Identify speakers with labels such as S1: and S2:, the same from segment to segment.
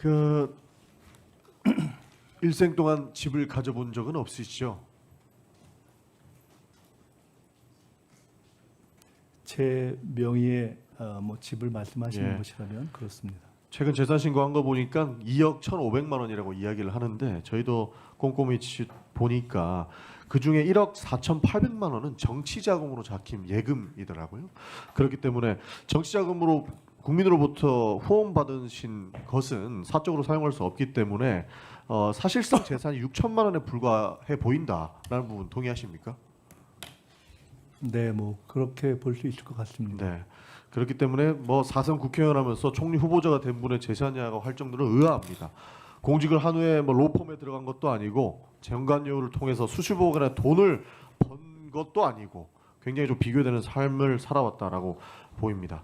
S1: 그 일생 동안 집을 가져본 적은 없으시죠?
S2: 제 명의의 어, 뭐 집을 말씀하시는
S1: 예.
S2: 것이라면 그렇습니다.
S1: 최근 재산 신고한 거 보니까 2억 1,500만 원이라고 이야기를 하는데 저희도 꼼꼼히 지- 보니까 그 중에 1억 4,800만 원은 정치 자금으로 잡힌 예금이더라고요. 그렇기 때문에 정치 자금으로 국민으로부터 후원 받으신 것은 사적으로 사용할 수 없기 때문에 어, 사실상 재산이 6천만 원에 불과해 보인다라는 부분 동의하십니까?
S2: 네, 뭐 그렇게 볼 수 있을 것 같습니다.
S1: 네. 그렇기 때문에 뭐 사선 국회의원 하면서 총리 후보자가 된 분의 재산이라고 할 정도로 의아합니다. 공직을 한 후에 뭐 로펌에 들어간 것도 아니고 정관료를 통해서 수십억 원의 돈을 번 것도 아니고 굉장히 좀 비교되는 삶을 살아왔다라고 보입니다.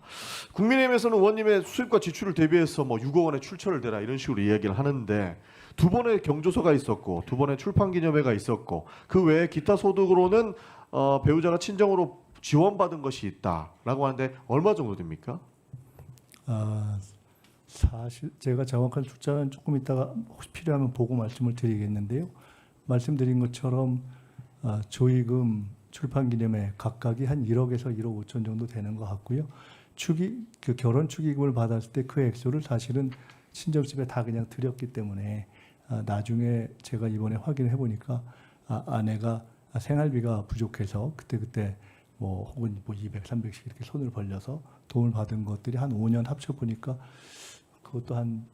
S1: 국민의힘에서는 의원님의 수입과 지출을 대비해서 뭐 6억 원의 출처를 대라 이런 식으로 이야기를 하는데 두 번의 경조서가 있었고 두 번의 출판 기념회가 있었고 그 외에 기타 소득으로는 어, 배우자가 친정으로 지원받은 것이 있다라고 하는데 얼마 정도 됩니까?
S2: 아, 사실 제가 정확한 숫자는 조금 이따가 혹시 필요하면 보고 말씀을 드리겠는데요. 말씀드린 것처럼 아, 조의금 출판 기념회 각각이 한 1억에서 1억 5천 정도 되는 것 같고요. 축의 그 결혼 축의금을 받았을 때 그 액수를 사실은 친정집에 다 그냥 드렸기 때문에 아, 나중에 제가 이번에 확인해 보니까 아, 아내가 아, 생활비가 부족해서 그때 그때 뭐 혹은 뭐 200, 300씩 이렇게 손을 벌려서 도움을 받은 것들이 한 5년 합쳐 보니까 그것도 한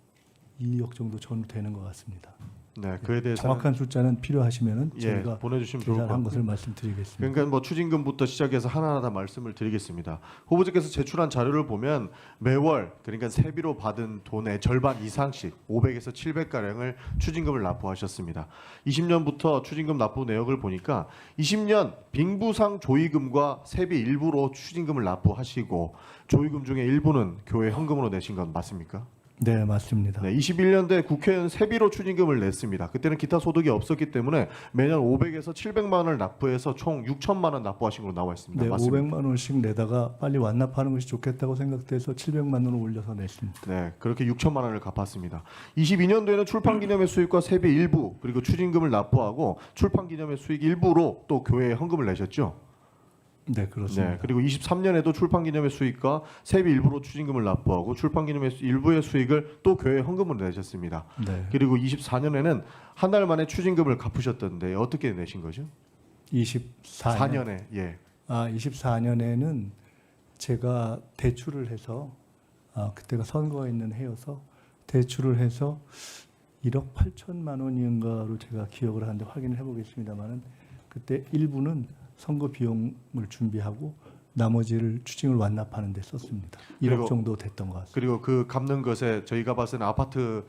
S2: 2억 정도 전 되는 것 같습니다.
S1: 네, 그에 대해서
S2: 정확한 숫자는 필요하시면은
S1: 예,
S2: 저희가
S1: 보내주시면 좋을 것
S2: 계산한
S1: 같고.
S2: 것을 말씀드리겠습니다.
S1: 그러니까 뭐 추징금부터 시작해서 하나하나 다 말씀을 드리겠습니다. 후보자께서 제출한 자료를 보면 매월 그러니까 세비로 받은 돈의 절반 이상씩 500에서 700 가량을 추징금을 납부하셨습니다. 20년부터 추징금 납부 내역을 보니까 20년 빙부상 조의금과 세비 일부로 추징금을 납부하시고 조의금 중에 일부는 교회 현금으로 내신 건 맞습니까?
S2: 네, 맞습니다.
S1: 네, 21년도에 국회는 세비로 추징금을 냈습니다. 그때는 기타 소득이 없었기 때문에 매년 500에서 700만 원을 납부해서 총 6천만 원 납부하신 걸로 나와 있습니다.
S2: 네,
S1: 맞습니까?
S2: 500만 원씩 내다가 빨리 완납하는 것이 좋겠다고 생각돼서 700만 원을 올려서 냈습니다.
S1: 네, 그렇게 6천만 원을 갚았습니다. 22년도에는 출판 기념회 수익과 세비 일부 그리고 추징금을 납부하고 출판 기념회 수익 일부로 또 교회에 헌금을 내셨죠.
S2: 네, 그렇습니다.
S1: 네, 그리고 23년에도 출판 기념회 수익과 세비 일부로 추징금을 납부하고 출판 기념회 수- 일부의 수익을 또 교회에 헌금으로 내셨습니다.
S2: 네.
S1: 그리고 24년에는 한 달 만에 추징금을 갚으셨던데 어떻게 내신 거죠?
S2: 24년.
S1: 4년에 예.
S2: 아, 24년에는 제가 대출을 해서 아, 그때가 선거가 있는 해여서 대출을 해서 1억 8천만 원인가로 제가 기억을 하는데 확인을 해보겠습니다만은 그때 일부는 선거 비용을 준비하고 나머지를 추징을 완납하는 데 썼습니다. 1억
S1: 그리고-
S2: 정도 됐던 것 같습니다.
S1: 그리고 그 갚는 것에 저희가 봤을 때는 아파트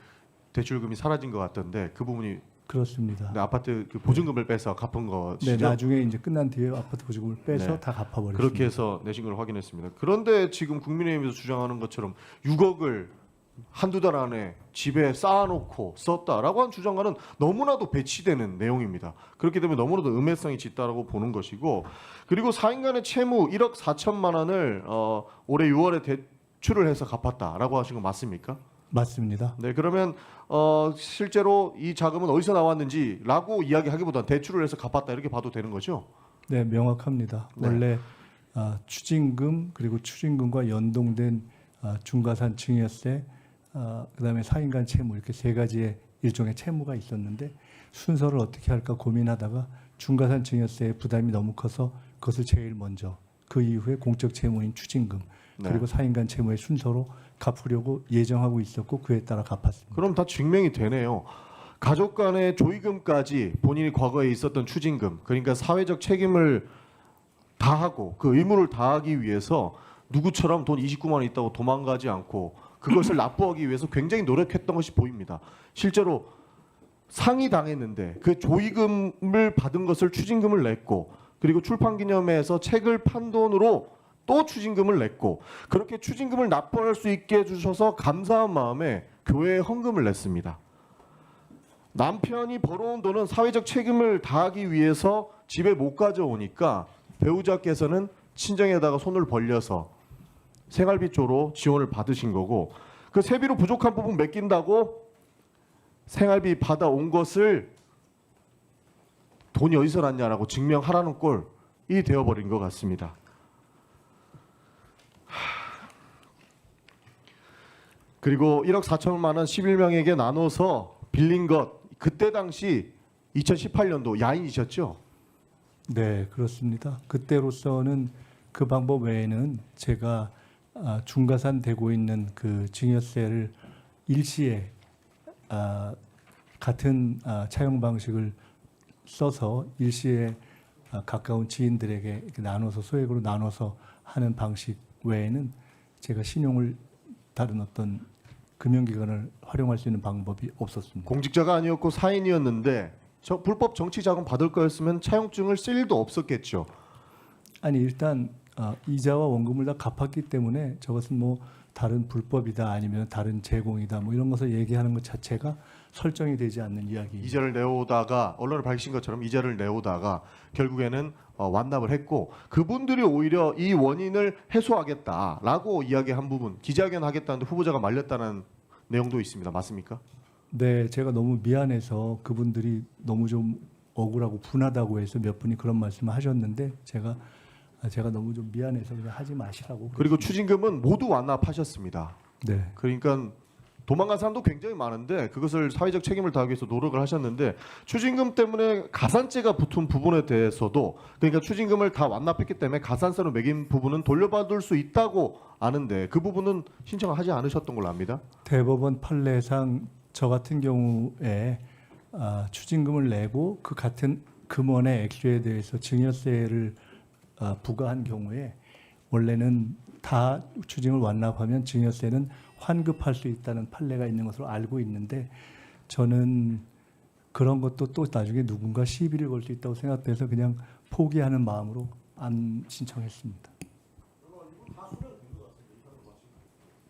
S1: 대출금이 사라진 것 같던데 그 부분이
S2: 그렇습니다.
S1: 네, 아파트 그 보증금을 빼서 갚은
S2: 네,
S1: 것이죠.
S2: 나중에 이제 끝난 뒤에 아파트 보증금을 빼서
S1: 네.
S2: 다 갚아버렸습니다.
S1: 그렇게 해서 내신 걸 확인했습니다. 그런데 지금 국민의힘에서 주장하는 것처럼 6억을 한두 달 안에 집에 쌓아놓고 썼다라고 하는 주장과는 너무나도 배치되는 내용입니다. 그렇기 때문에 너무나도 음해성이 짙다라고 보는 것이고 그리고 4인간의 채무 1억 4천만 원을 어, 올해 6월에 대출을 해서 갚았다라고 하신 거 맞습니까?
S2: 맞습니다.
S1: 네, 그러면 어, 실제로 이 자금은 어디서 나왔는지라고 이야기하기보다 대출을 해서 갚았다 이렇게 봐도 되는 거죠?
S2: 네, 명확합니다.
S1: 네.
S2: 원래 아, 추징금 그리고 추징금과 연동된 아, 중과산 증여세, 아, 그다음에 사인간 채무 이렇게 세 가지의 일종의 채무가 있었는데 순서를 어떻게 할까 고민하다가 중과산 증여세의 부담이 너무 커서 그것을 제일 먼저 그 이후에 공적 채무인 추징금
S1: 네.
S2: 그리고 사인간 채무의 순서로 갚으려고 예정하고 있었고 그에 따라 갚았습니다.
S1: 그럼 다 증명이 되네요. 가족 간의 조의금까지 본인이 과거에 있었던 추징금, 그러니까 사회적 책임을 다하고 그 의무를 다하기 위해서 누구처럼 돈 29만 원 있다고 도망가지 않고 그것을 납부하기 위해서 굉장히 노력했던 것이 보입니다. 실제로 상이 당했는데 그 조의금을 받은 것을 추징금을 냈고 그리고 출판 기념회에서 책을 판 돈으로 또 추징금을 냈고 그렇게 추징금을 납부할 수 있게 해주셔서 감사한 마음에 교회에 헌금을 냈습니다. 남편이 벌어온 돈은 사회적 책임을 다하기 위해서 집에 못 가져오니까 배우자께서는 친정에다가 손을 벌려서 생활비 쪽으로 지원을 받으신 거고 그 세비로 부족한 부분 맡긴다고 생활비 받아온 것을 돈이 어디서 났냐라고 증명하라는 꼴이 되어버린 것 같습니다. 그리고 1억 4천만 원 11명에게 나눠서 빌린 것 그때 당시 2018년도 야인이셨죠?
S2: 네, 그렇습니다. 그때로서는 그 방법 외에는 제가 아, 중가산 되고 있는 그 증여세를 일시에 아, 같은 아, 차용 방식을 써서 일시에 아, 가까운 지인들에게 나눠서 소액으로 나눠서 하는 방식 외에는 제가 신용을 다른 어떤 금융기관을 활용할 수 있는 방법이 없었습니다.
S1: 공직자가 아니었고 사인이었는데 저 불법 정치 자금 받을 거였으면 차용증을 쓸 일도 없었겠죠.
S2: 아니 일단 어, 이자와 원금을 다 갚았기 때문에 저것은 뭐 다른 불법이다 아니면 다른 제공이다 뭐 이런 것을 얘기하는 것 자체가 설정이 되지 않는 이야기.
S1: 이자를 내오다가 언론에 밝힌 것처럼 이자를 내오다가 결국에는 어, 완납을 했고 그분들이 오히려 이 원인을 해소하겠다라고 이야기한 부분 기자회견 하겠다는데 후보자가 말렸다는 내용도 있습니다. 맞습니까?
S2: 네, 제가 너무 미안해서 그분들이 너무 좀 억울하고 분하다고 해서 몇 분이 그런 말씀을 하셨는데 제가 아, 제가 너무 좀 미안해서 그냥 하지 마시라고.
S1: 그리고 추징금은 모두 완납하셨습니다.
S2: 네,
S1: 그러니까 도망간 사람도 굉장히 많은데 그것을 사회적 책임을 다하기 위해서 노력을 하셨는데 추징금 때문에 가산죄가 붙은 부분에 대해서도 그러니까 추징금을 다 완납했기 때문에 가산세로 매긴 부분은 돌려받을 수 있다고 아는데 그 부분은 신청을 하지 않으셨던 걸로 압니다.
S2: 대법원 판례상 저 같은 경우에 아, 추징금을 내고 그 같은 금원의 액수에 대해서 증여세를 아, 부과한 경우에 원래는 다 추징을 완납하면 증여세는 환급할 수 있다는 판례가 있는 것으로 알고 있는데 저는 그런 것도 또 나중에 누군가 시비를 걸 수 있다고 생각돼서 그냥 포기하는 마음으로 안 신청했습니다.